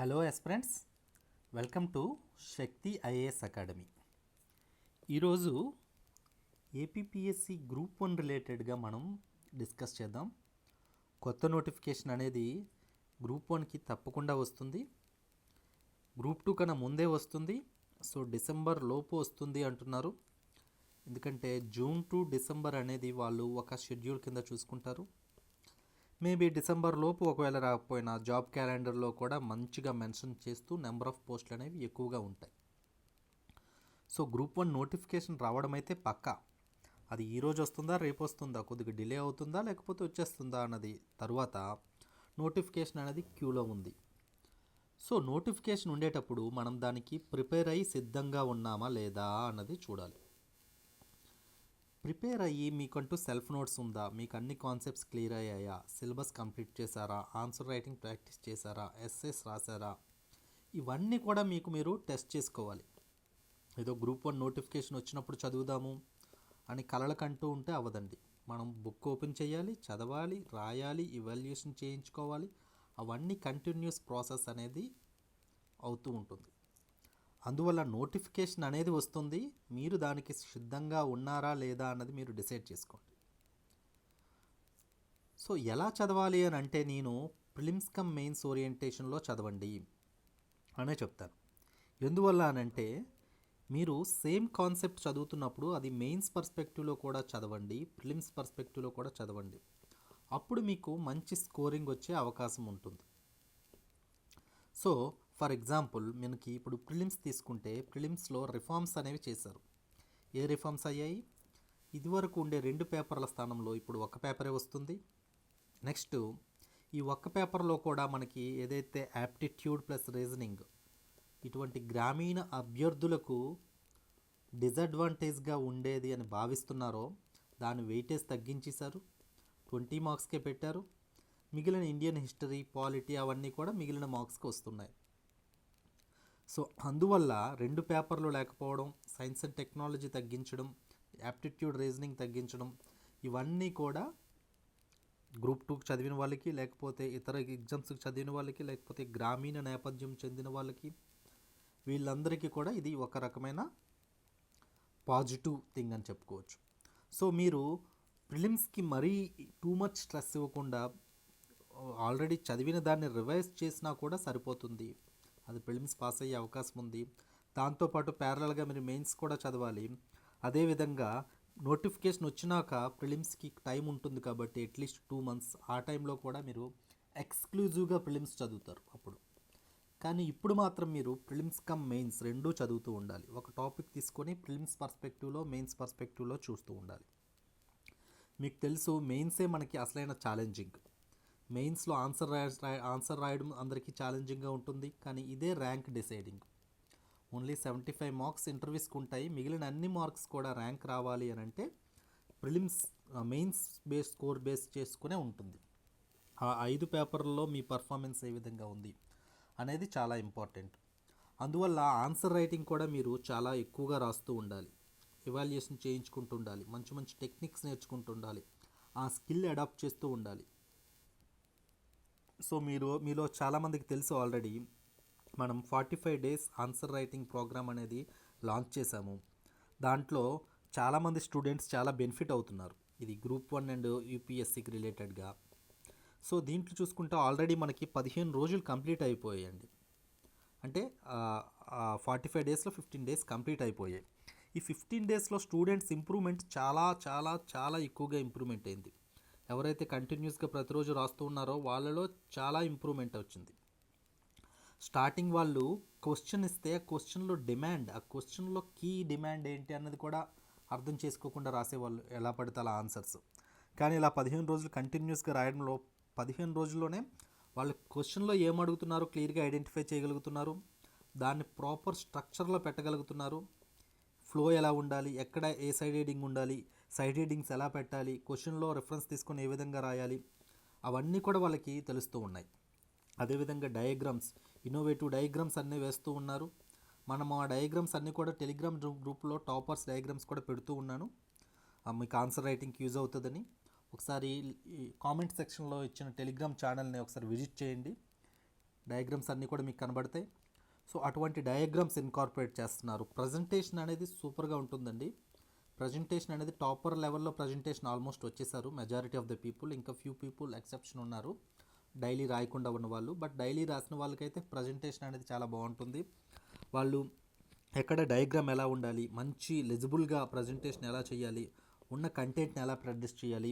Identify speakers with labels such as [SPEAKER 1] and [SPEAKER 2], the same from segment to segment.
[SPEAKER 1] Hello yes friends welcome to Shakti IAS academy. ఈరోజు APPSC group one రిలేటెడ్గా మనం discuss చేద్దాం. కొత్త నోటిఫికేషన్ అనేది గ్రూప్ వన్కి తప్పకుండా వస్తుంది. గ్రూప్ టూ కన్నా ముందే వస్తుంది. సో డిసెంబర్ లోపు వస్తుంది అంటున్నారు. ఎందుకంటే జూన్ టు డిసెంబర్ అనేది వాళ్ళు ఒక షెడ్యూల్ కింద చూసుకుంటారు. మేబీ డిసెంబర్ లోపు ఒకవేళ రాకపోయినా జాబ్ క్యాలెండర్లో కూడా మంచిగా మెన్షన్ చేస్తూ నెంబర్ ఆఫ్ పోస్టులు అనేవి ఎక్కువగా ఉంటాయి. సో గ్రూప్ వన్ నోటిఫికేషన్ రావడం అయితే పక్కా. అది ఈ రోజు వస్తుందా రేపు వస్తుందా కొద్దిగా డిలే అవుతుందా లేకపోతే వచ్చేస్తుందా అన్నది తర్వాత నోటిఫికేషన్ అనేది క్యూలో ఉంది. సో నోటిఫికేషన్ ఉండేటప్పుడు మనం దానికి ప్రిపేర్ అయ్యి సిద్ధంగా ఉన్నామా లేదా అన్నది చూడాలి. ప్రిపేర్ అయ్యి మీకంటూ సెల్ఫ్ నోట్స్ ఉందా? మీకు అన్ని కాన్సెప్ట్స్ క్లియర్ అయ్యాయా? సిలబస్ కంప్లీట్ చేశారా? ఆన్సర్ రైటింగ్ ప్రాక్టీస్ చేశారా? ఎస్ఎస్ రాశారా? ఇవన్నీ కూడా మీకు మీరు టెస్ట్ చేసుకోవాలి. ఏదో గ్రూప్ వన్ నోటిఫికేషన్ వచ్చినప్పుడు చదువుదాము అని కలలకంటూ ఉంటే అవ్వదండి. మనం బుక్ ఓపెన్ చేయాలి చదవాలి రాయాలి ఇవాల్యుయేషన్ చేయించుకోవాలి. అవన్నీ కంటిన్యూస్ ప్రాసెస్ అనేది అవుతూ ఉంటుంది. అందువల్ల నోటిఫికేషన్ అనేది వస్తుంది. మీరు దానికి సిద్ధంగా ఉన్నారా లేదా అన్నది మీరు డిసైడ్ చేసుకోండి. సో ఎలా చదవాలి అని అంటే నేను ప్రిలిమ్స్ కమ్ మెయిన్స్ ఓరియంటేషన్లో చదవండి అనే చెప్తాను. ఎందువల్ల అనంటే మీరు సేమ్ కాన్సెప్ట్ చదువుతున్నప్పుడు అది మెయిన్స్ పర్స్పెక్టివ్లో కూడా చదవండి ప్రిలిమ్స్ పర్స్పెక్టివ్లో కూడా చదవండి. అప్పుడు మీకు మంచి స్కోరింగ్ వచ్చే అవకాశం ఉంటుంది. సో ఫర్ ఎగ్జాంపుల్ మనకి ఇప్పుడు ప్రిలిమ్స్ తీసుకుంటే ప్రిలిమ్స్లో రిఫార్మ్స్ అనేవి చేశారు. ఏ రిఫార్మ్స్ అయ్యాయి? ఇదివరకు ఉండే రెండు పేపర్ల స్థానంలో ఇప్పుడు ఒక పేపరే వస్తుంది. నెక్స్ట్ ఈ ఒక్క పేపర్లో కూడా మనకి ఏదైతే యాప్టిట్యూడ్ ప్లస్ రీజనింగ్ ఇటువంటి గ్రామీణ అభ్యర్థులకు డిసడ్వాంటేజ్గా ఉండేది అని భావిస్తున్నారో దాని వెయిటేజ్ తగ్గించేశారు. ట్వంటీ మార్క్స్కే పెట్టారు. మిగిలిన ఇండియన్ హిస్టరీ పాలిటీ అవన్నీ కూడా మిగిలిన మార్క్స్కి వస్తున్నాయి. సో అందువల్ల రెండు పేపర్లు లేకపోవడం సైన్స్ అండ్ టెక్నాలజీ తగ్గించడం యాప్టిట్యూడ్ రీజనింగ్ తగ్గించడం ఇవన్నీ కూడా గ్రూప్ టూకి చదివిన వాళ్ళకి లేకపోతే ఇతర ఎగ్జామ్స్కి చదివిన వాళ్ళకి లేకపోతే గ్రామీణ నేపథ్యం చెందిన వాళ్ళకి వీళ్ళందరికీ కూడా ఇది ఒక రకమైన పాజిటివ్ థింగ్ అని చెప్పుకోవచ్చు. సో మీరు ప్రిలిమ్స్కి మరీ టూ మచ్ స్ట్రెస్ ఇవ్వకుండా ఆల్రెడీ చదివిన దాన్ని రివైజ్ చేసినా కూడా సరిపోతుంది. అది ప్రిలిమ్స్ పాస్ అయ్యే అవకాశం ఉంది. దాంతోపాటు ప్యారలల్గా మీరు మెయిన్స్ కూడా చదవాలి. అదేవిధంగా నోటిఫికేషన్ వచ్చినాక ప్రిలిమ్స్కి టైం ఉంటుంది కాబట్టి అట్లీస్ట్ టూ మంత్స్ ఆ టైంలో కూడా మీరు ఎక్స్క్లూజివ్గా ప్రిలిమ్స్ చదువుతారు అప్పుడు. కానీ ఇప్పుడు మాత్రం మీరు ప్రిలిమ్స్ కమ్ మెయిన్స్ రెండూ చదువుతూ ఉండాలి. ఒక టాపిక్ తీసుకొని ప్రిలిమ్స్ పర్స్పెక్టివ్లో మెయిన్స్ పర్స్పెక్టివ్లో చూస్తూ ఉండాలి. మీకు తెలుసు మెయిన్సే మనకి అసలైన ఛాలెంజింగ్ మెయిన్స్లో ఆన్సర్ రాయ ఆన్సర్ రాయడం అందరికీ ఛాలెంజింగ్గా ఉంటుంది. కానీ ఇదే rank deciding. Only seventy five marks ఇంటర్వ్యూస్కి ఉంటాయి. మిగిలిన అన్ని మార్క్స్ కూడా ర్యాంక్ రావాలి అని అంటే prelims mains base score base చేసుకునే ఉంటుంది. ఆ ఐదు పేపర్లలో మీ పర్ఫార్మెన్స్ ఏ విధంగా ఉంది అనేది చాలా ఇంపార్టెంట్. అందువల్ల ఆన్సర్ రైటింగ్ కూడా మీరు చాలా ఎక్కువగా రాస్తూ ఉండాలి. ఇవాల్యుయేషన్ చేయించుకుంటూ ఉండాలి. మంచి మంచి టెక్నిక్స్ నేర్చుకుంటూ ఉండాలి. ఆ స్కిల్ అడాప్ట్ చేస్తూ ఉండాలి. సో మీరు మీలో చాలామందికి తెలుసు ఆల్రెడీ మనం forty five days answer writing program అనేది లాంచ్ చేశాము. దాంట్లో చాలామంది స్టూడెంట్స్ చాలా బెనిఫిట్ అవుతున్నారు. ఇది గ్రూప్ వన్ అండ్ యూపీఎస్సికి రిలేటెడ్గా సో దీంట్లో చూసుకుంటే ఆల్రెడీ మనకి పదిహేను రోజులు కంప్లీట్ అయిపోయాయండి. అంటే ఫార్టీ ఫైవ్ డేస్లో ఫిఫ్టీన్ డేస్ కంప్లీట్ అయిపోయాయి. ఈ ఫిఫ్టీన్ డేస్లో స్టూడెంట్స్ ఇంప్రూవ్మెంట్ చాలా చాలా చాలా ఎక్కువగా ఇంప్రూవ్మెంట్ అయింది. ఎవరైతే కంటిన్యూస్గా ప్రతిరోజు రాస్తూ ఉన్నారో వాళ్ళలో చాలా ఇంప్రూవ్మెంట్ వచ్చింది. స్టార్టింగ్ వాళ్ళు క్వశ్చన్ ఇస్తే ఆ క్వశ్చన్లో డిమాండ్ ఆ క్వశ్చన్లో కీ డిమాండ్ ఏంటి అన్నది కూడా అర్థం చేసుకోకుండా రాసేవాళ్ళు ఎలా పడితే అలా ఆన్సర్స్ కానీ ఇలా పదిహేను రోజులు కంటిన్యూస్గా రాయడంలో పదిహేను రోజుల్లోనే వాళ్ళు క్వశ్చన్లో ఏం క్లియర్గా ఐడెంటిఫై చేయగలుగుతున్నారు దాన్ని ప్రాపర్ స్ట్రక్చర్లో పెట్టగలుగుతున్నారు. ఫ్లో ఎలా ఉండాలి ఎక్కడ ఏ సైడ్ హెడింగ్ ఉండాలి సైడ్ రీడింగ్స్ ఎలా పెట్టాలి క్వశ్చన్లో రెఫరెన్స్ తీసుకొని ఏ విధంగా రాయాలి అవన్నీ కూడా వాళ్ళకి తెలుస్తూ ఉన్నాయి. అదేవిధంగా డయాగ్రామ్స్ ఇన్నోవేటివ్ డయాగ్రామ్స్ అన్నీ వేస్తూ ఉన్నారు. మనం ఆ డయాగ్రామ్స్ అన్నీ కూడా టెలిగ్రామ్ గ్రూప్లో టాపర్స్ డయాగ్రామ్స్ కూడా పెడుతూ ఉన్నాను. మీకు ఆన్సర్ రైటింగ్కి యూజ్ అవుతుందని. ఒకసారి కామెంట్ సెక్షన్లో ఇచ్చిన టెలిగ్రామ్ ఛానల్ని ఒకసారి విజిట్ చేయండి. డయాగ్రామ్స్ అన్నీ కూడా మీకు కనబడతాయి. సో అటువంటి డయాగ్రామ్స్ ఇన్కార్పొరేట్ చేస్తున్నారు. ప్రజెంటేషన్ అనేది సూపర్గా ఉంటుందండి. ప్రజెంటేషన్ అనేది టాపర్ లెవెల్లో ప్రజెంటేషన్ ఆల్మోస్ట్ వచ్చేసారు. మెజారిటీ ఆఫ్ ద పీపుల్ ఇంకా ఫ్యూ పీపుల్ ఎక్సెప్షన్ ఉన్నారు. డైలీ రాయకుండా ఉన్న వాళ్ళు. బట్ డైలీ రాసిన వాళ్ళకైతే ప్రజెంటేషన్ అనేది చాలా బాగుంటుంది. వాళ్ళు ఎక్కడ డయాగ్రామ్ ఎలా ఉండాలి మంచి లెజిబుల్గా ప్రజెంటేషన్ ఎలా చేయాలి ఉన్న కంటెంట్ని ఎలా ప్రొడ్యూస్ చేయాలి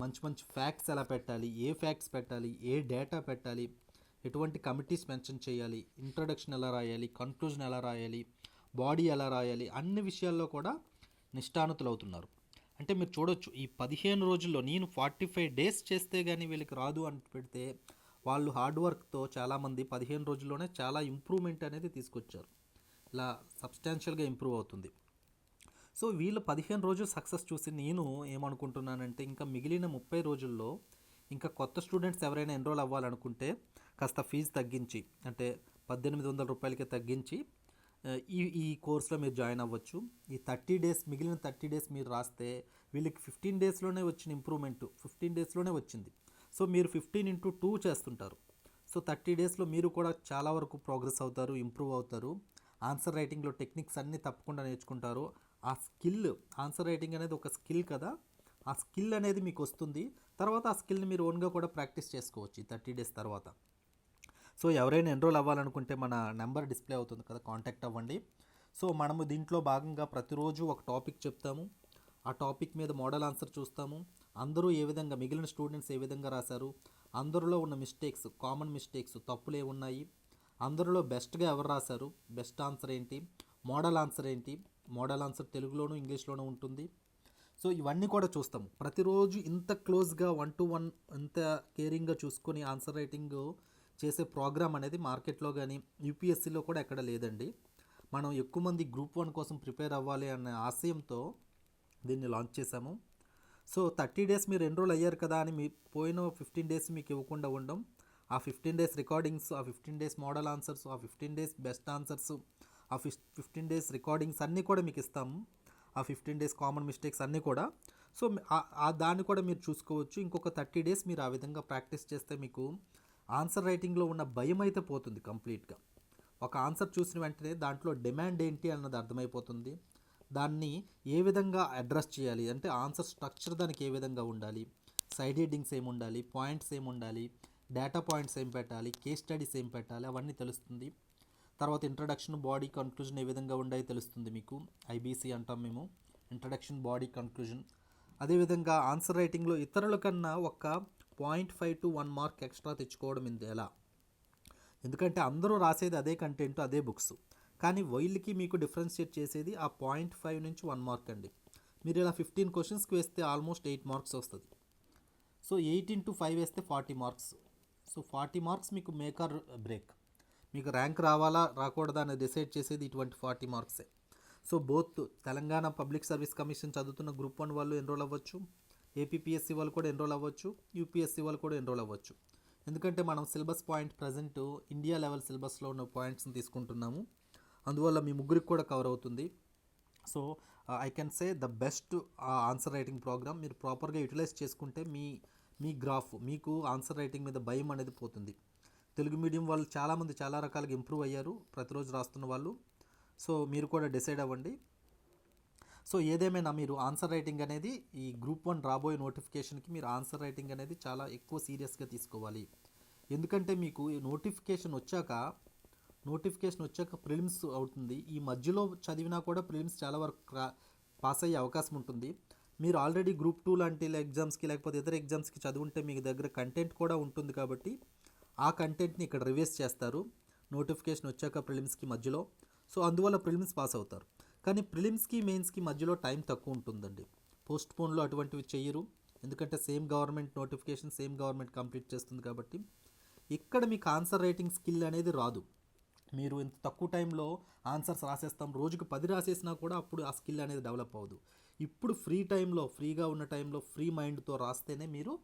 [SPEAKER 1] మంచి మంచి ఫ్యాక్ట్స్ ఎలా పెట్టాలి ఏ ఫ్యాక్ట్స్ పెట్టాలి ఏ డేటా పెట్టాలి ఎటువంటి కమిటీస్ మెన్షన్ చేయాలి ఇంట్రొడక్షన్ ఎలా రాయాలి కన్క్లూజన్ ఎలా రాయాలి బాడీ ఎలా రాయాలి అన్ని విషయాల్లో కూడా నిష్ఠానుతులవుతున్నారు. అంటే మీరు చూడొచ్చు ఈ పదిహేను రోజుల్లో నేను ఫార్టీ ఫైవ్ డేస్ చేస్తే కానీ వీళ్ళకి రాదు అని పెడితే వాళ్ళు హార్డ్ వర్క్తో చాలామంది పదిహేను రోజుల్లోనే చాలా ఇంప్రూవ్మెంట్ అనేది తీసుకొచ్చారు. ఇలా సబ్స్టాన్షియల్గా ఇంప్రూవ్ అవుతుంది. సో వీళ్ళు పదిహేను రోజులు సక్సెస్ చూసి నేను ఏమనుకుంటున్నానంటే ఇంకా మిగిలిన ముప్పై రోజుల్లో ఇంకా కొత్త స్టూడెంట్స్ ఎవరైనా ఎన్రోల్ అవ్వాలనుకుంటే కాస్త ఫీజు తగ్గించి అంటే పద్దెనిమిది వందల రూపాయలకి తగ్గించి ఈ ఈ కోర్సులో మీరు జాయిన్ అవ్వచ్చు. ఈ థర్టీ డేస్ మిగిలిన థర్టీ డేస్ మీరు రాస్తే వీళ్ళకి ఫిఫ్టీన్ డేస్లోనే వచ్చిన ఇంప్రూవ్మెంట్ ఫిఫ్టీన్ డేస్లోనే వచ్చింది. సో మీరు ఫిఫ్టీన్ ఇంటూ టూ చేస్తుంటారు. సో థర్టీ డేస్లో మీరు కూడా చాలా వరకు ప్రోగ్రెస్ అవుతారు ఇంప్రూవ్ అవుతారు. ఆన్సర్ రైటింగ్లో టెక్నిక్స్ అన్నీ తప్పకుండా నేర్చుకుంటారు. ఆ స్కిల్ ఆన్సర్ రైటింగ్ అనేది ఒక స్కిల్ కదా. ఆ స్కిల్ అనేది మీకు వస్తుంది. తర్వాత ఆ స్కిల్ని మీరు ఓన్గా కూడా ప్రాక్టీస్ చేసుకోవచ్చు ఈ థర్టీ డేస్ తర్వాత. సో ఎవరైనా ఎన్రోల్ అవ్వాలనుకుంటే మన నెంబర్ డిస్ప్లే అవుతుంది కదా కాంటాక్ట్ అవ్వండి. సో మనము దీంట్లో భాగంగా ప్రతిరోజు ఒక టాపిక్ చెప్తాము. ఆ టాపిక్ మీద మోడల్ ఆన్సర్ చూస్తాము. అందరూ ఏ విధంగా మిగిలిన స్టూడెంట్స్ ఏ విధంగా రాశారు? అందరిలో ఉన్న మిస్టేక్స్ కామన్ మిస్టేక్స్ తప్పులు ఏమున్నాయి అందరిలో బెస్ట్గా ఎవరు రాశారు? బెస్ట్ ఆన్సర్ ఏంటి? మోడల్ ఆన్సర్ ఏంటి? మోడల్ ఆన్సర్ తెలుగులోను ఇంగ్లీష్లోనూ ఉంటుంది. సో ఇవన్నీ కూడా చూస్తాము. ప్రతిరోజు ఇంత క్లోజ్గా వన్ టు వన్ ఇంత కేరింగ్గా చూసుకొని ఆన్సర్ రైటింగ్ చేసే ప్రోగ్రామ్ అనేది మార్కెట్లో కానీ యూపీఎస్సీలో కూడా ఎక్కడ లేదండి. మనం ఎక్కువ మంది గ్రూప్ వన్ కోసం ప్రిపేర్ అవ్వాలి అనే ఆశయంతో దీన్ని లాంచ్ చేశాము. సో థర్టీ డేస్ మీరు ఎన్రోల్ అయ్యారు కదా అని మీ పోయిన ఫిఫ్టీన్ డేస్ మీకు ఇవ్వకుండా ఉండడం ఆ ఫిఫ్టీన్ డేస్ రికార్డింగ్స్ ఆ ఫిఫ్టీన్ డేస్ మోడల్ ఆన్సర్స్ ఆ ఫిఫ్టీన్ డేస్ బెస్ట్ ఆన్సర్స్ ఆ ఫిఫ్ ఫిఫ్టీన్ డేస్ రికార్డింగ్స్ అన్నీ కూడా మీకు ఇస్తాము ఆ ఫిఫ్టీన్ డేస్ కామన్ మిస్టేక్స్ అన్నీ కూడా. సో ఆ దాన్ని కూడా మీరు చూసుకోవచ్చు. ఇంకొక థర్టీ డేస్ మీరు ఆ విధంగా ప్రాక్టీస్ చేస్తే మీకు ఆన్సర్ రైటింగ్లో ఉన్న భయం అయితే పోతుంది కంప్లీట్గా. ఒక ఆన్సర్ చూసిన వెంటనే దాంట్లో డిమాండ్ ఏంటి అన్నది అర్థమైపోతుంది. దాన్ని ఏ విధంగా అడ్రస్ చేయాలి? అంటే ఆన్సర్ స్ట్రక్చర్ దానికి ఏ విధంగా ఉండాలి? సైడ్ హెడ్డింగ్స్ ఏమి ఉండాలి? పాయింట్స్ ఏమి ఉండాలి? డేటా పాయింట్స్ ఏం పెట్టాలి? కేస్ స్టడీస్ ఏం పెట్టాలి? అవన్నీ తెలుస్తుంది. తర్వాత ఇంట్రడక్షన్ బాడీ కన్క్లూజన్ ఏ విధంగా ఉండాయి తెలుస్తుంది మీకు? ఐబీసీ అంటాం మేము. Introduction body conclusion. అదేవిధంగా ఆన్సర్ రైటింగ్లో ఇతరుల కన్నా ఒక point five to one mark extra తెచ్చుకోవడం ఇది ఎలా? ఎందుకంటే అందరూ రాసేది అదే కంటెంట్ అదే బుక్స్. కానీ వైల్డ్కి మీకు డిఫరెన్షియేట్ చేసేది ఆ పాయింట్ ఫైవ్ నుంచి వన్ మార్క్ అండి. మీరు ఇలా ఫిఫ్టీన్ క్వశ్చన్స్కి వేస్తే ఆల్మోస్ట్ ఎయిట్ మార్క్స్ వస్తుంది. సో ఎయిట్ ఇంటూ ఫైవ్ వేస్తే forty marks. So forty marks మీకు మేకర్ బ్రేక్. మీకు ర్యాంక్ రావాలా రాకూడదా అని డిసైడ్ చేసేది ఇటువంటి forty మార్క్సే. So both Telangana public service commission చదువుతున్న గ్రూప్ వన్ వాళ్ళు ఎన్రోల్ అవ్వచ్చు. ఏపీపీఎస్సీ వాళ్ళు కూడా ఎన్రోల్ అవ్వచ్చు యూపీఎస్సీ వాళ్ళు కూడా ఎన్రోల్ అవ్వచ్చు. ఎందుకంటే మనం syllabus point present India level సిలబస్లో ఉన్న పాయింట్స్ని తీసుకుంటున్నాము. అందువల్ల మీ ముగ్గురికి కూడా కవర్ అవుతుంది. So I can say the best answer writing programme మీరు ప్రాపర్గా యూటిలైజ్ చేసుకుంటే మీ మీ గ్రాఫ్ మీకు ఆన్సర్ రైటింగ్ మీద భయం అనేది పోతుంది. తెలుగు మీడియం వాళ్ళు చాలామంది చాలా రకాలుగా ఇంప్రూవ్ అయ్యారు. ప్రతిరోజు రాస్తున్న వాళ్ళు. సో మీరు కూడా డిసైడ్ అవ్వండి. సో ఏదేమైనా మీరు ఆన్సర్ రైటింగ్ అనేది ఈ గ్రూప్ వన్ రాబోయే నోటిఫికేషన్కి మీరు ఆన్సర్ రైటింగ్ అనేది చాలా ఎక్కువ సీరియస్గా తీసుకోవాలి. ఎందుకంటే మీకు ఈ నోటిఫికేషన్ వచ్చాక నోటిఫికేషన్ వచ్చాక ప్రిలిమ్స్ అవుతుంది. ఈ మధ్యలో చదివినా కూడా ప్రిలిమ్స్ చాలా వరకు పాస్ అయ్యే అవకాశం ఉంటుంది. మీరు ఆల్రెడీ గ్రూప్ టూ లాంటి ఎగ్జామ్స్కి లేకపోతే ఇతర ఎగ్జామ్స్కి చదువుంటే మీకు దగ్గర కంటెంట్ కూడా ఉంటుంది కాబట్టి ఆ కంటెంట్ని ఇక్కడ రివైజ్ చేస్తారు. నోటిఫికేషన్ వచ్చాక ప్రిలిమ్స్కి మధ్యలో. సో అందువల్ల ప్రిలిమ్స్ పాస్ అవుతారు. కానీ ప్రిలిమ్స్కి మెయిన్స్కి మధ్యలో టైం తక్కువ ఉంటుందండి. పోస్ట్ పోన్లో అటువంటివి చెయ్యరు. ఎందుకంటే same government notification same government complete చేస్తుంది కాబట్టి ఇక్కడ మీకు ఆన్సర్ రైటింగ్ స్కిల్ అనేది రాదు. మీరు ఇంత తక్కువ టైంలో ఆన్సర్స్ రాసేస్తాం రోజుకు పది రాసేసినా కూడా అప్పుడు ఆ స్కిల్ అనేది డెవలప్ అవ్వదు. ఇప్పుడు ఫ్రీ టైంలో ఫ్రీగా ఉన్న టైంలో ఫ్రీ మైండ్తో రాస్తేనే మీరు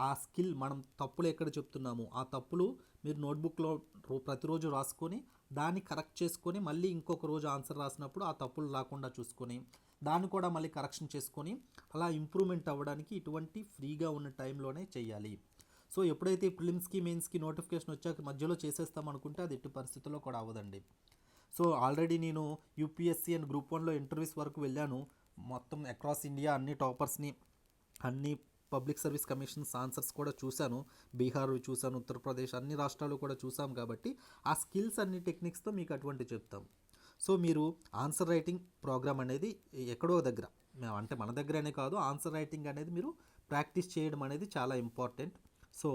[SPEAKER 1] ఆ స్కిల్ మనం తప్పులు ఎక్కడ చెప్తున్నాము? ఆ తప్పులు మీరు నోట్బుక్లో రో- ప్రతిరోజు రాసుకొని దాన్ని కరెక్ట్ చేసుకొని మళ్ళీ ఇంకొక రోజు ఆన్సర్ రాసినప్పుడు ఆ తప్పులు రాకుండా చూసుకొని దాన్ని కూడా మళ్ళీ కరెక్షన్ చేసుకొని అలా ఇంప్రూవ్మెంట్ అవ్వడానికి ఇటువంటి ఫ్రీగా ఉన్న టైంలోనే చేయాలి. సో ఎప్పుడైతే ప్రిలిమ్స్కి మెయిన్స్కి నోటిఫికేషన్ వచ్చాక మధ్యలో చేసేస్తాం అనుకుంటే అది ఎట్టి పరిస్థితుల్లో కూడా అవ్వదండి. సో ఆల్రెడీ నేను యూపీఎస్సీ అండ్ గ్రూప్ వన్లో ఇంటర్వ్యూస్ వరకు వెళ్ళాను. మొత్తం అక్రాస్ ఇండియా అన్ని టాపర్స్ని అన్ని పబ్లిక్ సర్వీస్ కమిషన్స్ ఆన్సర్స్ కూడా చూశాను. బీహార్ చూశాను ఉత్తరప్రదేశ్ అన్ని రాష్ట్రాలు కూడా చూసాం కాబట్టి ఆ స్కిల్స్ అన్ని టెక్నిక్స్తో మీకు అటువంటి చెప్తాం. సో మీరు ఆన్సర్ రైటింగ్ ప్రోగ్రామ్ అనేది ఎక్కడో దగ్గర అంటే మన దగ్గరనే కాదు ఆన్సర్ రైటింగ్ అనేది మీరు ప్రాక్టీస్ చేయడం అనేది చాలా ఇంపార్టెంట్. సో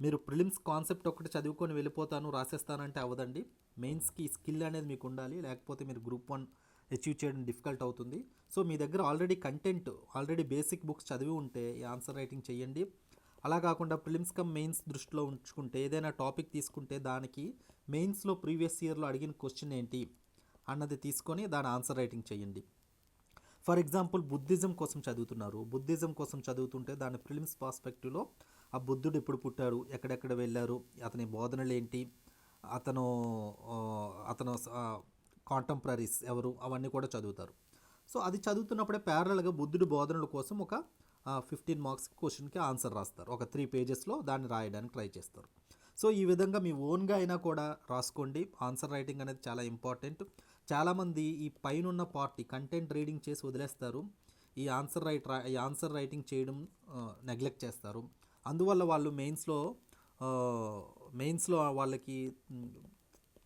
[SPEAKER 1] మీరు ప్రిలిమ్స్ కాన్సెప్ట్ ఒకటి చదువుకొని వెళ్ళిపోతాను రాసేస్తానంటే అవ్వదండి. మెయిన్స్కి స్కిల్ అనేది మీకు ఉండాలి లేకపోతే మీరు గ్రూప్ వన్ అచీవ్ చేయడం డిఫికల్ట్ అవుతుంది. సో మీ దగ్గర already content already basic books చదివి ఉంటే ఆన్సర్ రైటింగ్ చేయండి అలా కాకుండా ప్రిలిమ్స్ కమ్ మెయిన్స్ దృష్టిలో ఉంచుకుంటే ఏదైనా టాపిక్ తీసుకుంటే దానికి మెయిన్స్లో ప్రీవియస్ ఇయర్లో అడిగిన క్వశ్చన్ ఏంటి అన్నది తీసుకొని దాని ఆన్సర్ రైటింగ్ చేయండి ఫర్ ఎగ్జాంపుల్ బుద్ధిజం కోసం చదువుతున్నారు. బుద్ధిజం కోసం చదువుతుంటే దాని ప్రిలిమ్స్ పర్స్పెక్టివ్లో ఆ బుద్ధుడు ఎప్పుడు పుట్టారు ఎక్కడెక్కడ వెళ్ళారు అతని బోధనలు ఏంటి అతను అతను కాంటెంపరీస్ ఎవరు అవన్నీ కూడా చదువుతారు. సో అది చదువుతున్నప్పుడే ప్యారల్గా బుద్ధుడి బోధనల కోసం ఒక ఫిఫ్టీన్ మార్క్స్ క్వశ్చన్కి ఆన్సర్ రాస్తారు. ఒక త్రీ పేజెస్లో దాన్ని రాయడానికి ట్రై చేస్తారు. సో ఈ విధంగా మీ ఓన్గా అయినా కూడా రాసుకోండి. ఆన్సర్ రైటింగ్ అనేది చాలా ఇంపార్టెంట్ చాలామంది ఈ పైన పార్టీ కంటెంట్ రీడింగ్ చేసి వదిలేస్తారు. ఈ ఆన్సర్ రైట్ రా- ఈ ఆన్సర్ రైటింగ్ చేయడం నెగ్లెక్ట్ చేస్తారు. అందువల్ల వాళ్ళు మెయిన్స్లో మెయిన్స్లో వాళ్ళకి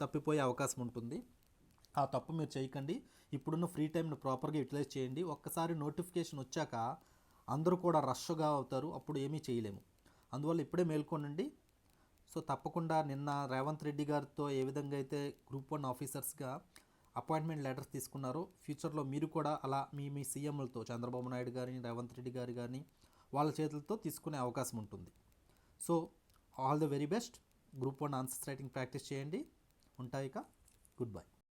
[SPEAKER 1] తప్పిపోయే అవకాశం ఉంటుంది. ఆ తప్పు మీరు చేయకండి. ఇప్పుడున్న ఫ్రీ టైంను ప్రాపర్గా యూటిలైజ్ చేయండి. ఒక్కసారి నోటిఫికేషన్ వచ్చాక అందరూ కూడా రష్గా అవుతారు. అప్పుడు ఏమీ చేయలేము. అందువల్ల ఇప్పుడే మేల్కొనండి. సో తప్పకుండా నిన్న రేవంత్ రెడ్డి గారితో ఏ విధంగా అయితే గ్రూప్ వన్ ఆఫీసర్స్గా అపాయింట్మెంట్ లెటర్స్ తీసుకున్నారో ఫ్యూచర్లో మీరు కూడా అలా మీ మీ సీఎంలతో చంద్రబాబు నాయుడు గారిని రేవంత్ రెడ్డి గారు కానీ వాళ్ళ చేతులతో తీసుకునే అవకాశం ఉంటుంది. So all the very best. Group one answers writing practice చేయండి. ఉంటాయిక గుడ్ బై.